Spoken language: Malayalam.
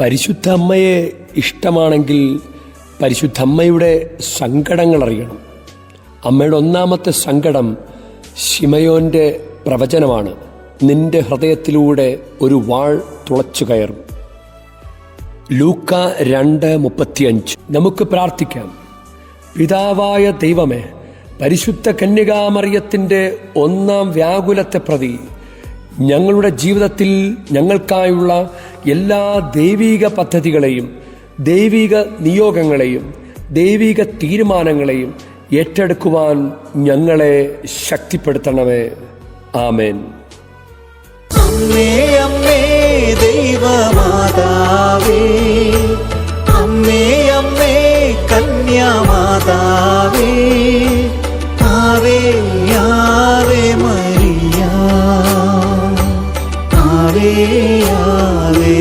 പരിശുദ്ധ അമ്മയെ ഇഷ്ടമാണെങ്കിൽ പരിശുദ്ധ അമ്മയുടെ സങ്കടങ്ങൾ അറിയണം. അമ്മയുടെ ഒന്നാമത്തെ സങ്കടം ശിമയോന്റെ പ്രവചനമാണ്. നിന്റെ ഹൃദയത്തിലൂടെ ഒരു വാൾ തുളച്ചു കയറും. ലൂക്ക രണ്ട് മുപ്പത്തിയഞ്ച്. നമുക്ക് പ്രാർത്ഥിക്കാം. പിതാവായ ദൈവമേ പരിശുദ്ധ കന്യകാമറിയത്തിന്റെ ഒന്നാം വ്യാകുലത്തെ പ്രതി ഞങ്ങളുടെ ജീവിതത്തിൽ ഞങ്ങൾക്കായുള്ള എല്ലാ ദൈവീക പദ്ധതികളെയും ദൈവീക നിയോഗങ്ങളെയും ദൈവീക തീരുമാനങ്ങളെയും ഏറ്റെടുക്കുവാൻ ഞങ്ങളെ ശക്തിപ്പെടുത്തണമേ. ആമേൻ. അമ്മേ അമ്മേ ദൈവമാതാവേ. അമ്മേ അമ്മേ കന്യാമാതാവേ. ആവേ ஆவே